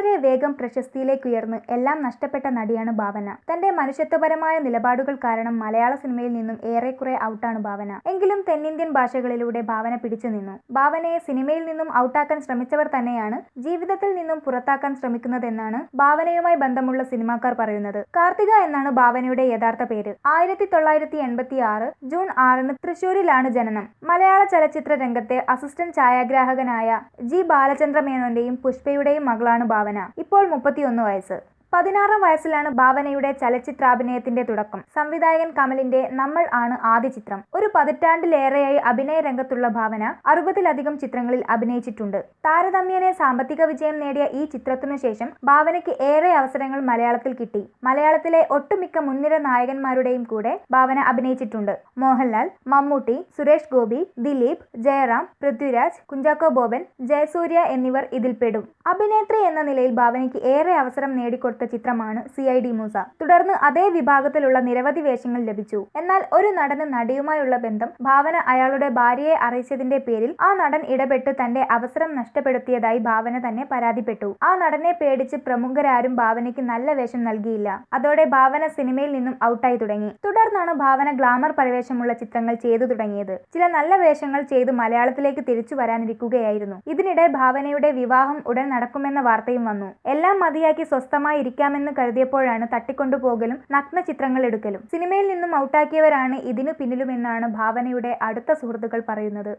വളരെ വേഗം പ്രശസ്തിയിലേക്ക് പ്രശസ്തിയിലേക്കുയർന്ന് എല്ലാം നഷ്ടപ്പെട്ട നടിയാണ് ഭാവന. തന്റെ മനുഷ്യത്വപരമായ നിലപാടുകൾ കാരണം മലയാള സിനിമയിൽ നിന്നും ഏറെക്കുറെ ഔട്ടാണ് ഭാവന. എങ്കിലും തെന്നിന്ത്യൻ ഭാഷകളിലൂടെ ഭാവന പിടിച്ചു നിന്നു. ഭാവനയെ സിനിമയിൽ നിന്നും ഔട്ടാക്കാൻ ശ്രമിച്ചവർ തന്നെയാണ് ജീവിതത്തിൽ നിന്നും പുറത്താക്കാൻ ശ്രമിക്കുന്നതെന്നാണ് ഭാവനയുമായി ബന്ധമുള്ള സിനിമാക്കാർ പറയുന്നത്. കാർത്തിക എന്നാണ് ഭാവനയുടെ യഥാർത്ഥ പേര്. ആയിരത്തി തൊള്ളായിരത്തി എൺപത്തി ആറ് ജൂൺ ആറിന് തൃശൂരിലാണ് ജനനം. മലയാള ചലച്ചിത്ര രംഗത്തെ അസിസ്റ്റന്റ് ഛായാഗ്രാഹകനായ ജി ബാലചന്ദ്ര മേനോന്റെയും പുഷ്പയുടെയും മകളാണ് ഭാവന. ഇപ്പോൾ മുപ്പത്തിയൊന്ന് വയസ്സ്. പതിനാറാം വയസ്സിലാണ് ഭാവനയുടെ ചലച്ചിത്രാഭിനയത്തിന്റെ തുടക്കം. സംവിധായകൻ കമലിന്റെ നമ്മൾ ആണ് ആദ്യ ചിത്രം. ഒരു പതിറ്റാണ്ടിലേറെയായി അഭിനയ രംഗത്തുള്ള ഭാവന അറുപതിലധികം ചിത്രങ്ങളിൽ അഭിനയിച്ചിട്ടുണ്ട്. താരതമ്യേന സാമ്പത്തിക വിജയം നേടിയ ഈ ചിത്രത്തിനു ശേഷം ഭാവനയ്ക്ക് ഏറെ അവസരങ്ങൾ മലയാളത്തിൽ കിട്ടി. മലയാളത്തിലെ ഒട്ടുമിക്ക മുൻനിര നായകന്മാരുടെയും കൂടെ ഭാവന അഭിനയിച്ചിട്ടുണ്ട്. മോഹൻലാൽ മമ്മൂട്ടി സുരേഷ് ഗോപി ദിലീപ് ജയറാം പൃഥ്വിരാജ് കുഞ്ചാക്കോ ബോബൻ ജയസൂര്യ എന്നിവർ ഇതിൽപ്പെടും. അഭിനേത്രി എന്ന നിലയിൽ ഭാവനയ്ക്ക് ഏറെ അവസരം നേടിക്കൊടുത്ത ചിത്രമാണ് സി ഐ ഡി മൂസ. തുടർന്ന് അതേ വിഭാഗത്തിലുള്ള നിരവധി വേഷങ്ങൾ ലഭിച്ചു. എന്നാൽ ഒരു നടന് നടിയുമായുള്ള ബന്ധം ഭാവന അയാളുടെ ഭാര്യയെ അറിയിച്ചതിന്റെ പേരിൽ ആ നടൻ ഇടപെട്ട് തന്റെ അവസരം നഷ്ടപ്പെടുത്തിയതായി ഭാവന തന്നെ പരാതിപ്പെട്ടു. ആ നടനെ പേടിച്ച് പ്രമുഖരാരും ഭാവനയ്ക്ക് നല്ല വേഷം നൽകിയില്ല. അതോടെ ഭാവന സിനിമയിൽ നിന്നും ഔട്ടായി തുടങ്ങി. തുടർന്നാണ് ഭാവന ഗ്ലാമർ പരിവേഷമുള്ള ചിത്രങ്ങൾ ചെയ്തു തുടങ്ങിയത്. ചില നല്ല വേഷങ്ങൾ ചെയ്ത് മലയാളത്തിലേക്ക് തിരിച്ചു വരാനിരിക്കുകയായിരുന്നു. ഇതിനിടെ ഭാവനയുടെ വിവാഹം ഉടൻ നടക്കുമെന്ന വാർത്തയും വന്നു. എല്ലാം മതിയാക്കി സ്വസ്ഥമായി ഇരിക്കാമെന്ന് കരുതിയപ്പോഴാണ് തട്ടിക്കൊണ്ടുപോകലും നഗ്ന ചിത്രങ്ങൾ എടുക്കലും. സിനിമയിൽ നിന്നും ഔട്ടാക്കിയവരാണ് ഇതിനു പിന്നിലുമെന്നാണ് ഭാവനയുടെ അടുത്ത സുഹൃത്തുക്കൾ പറയുന്നത്.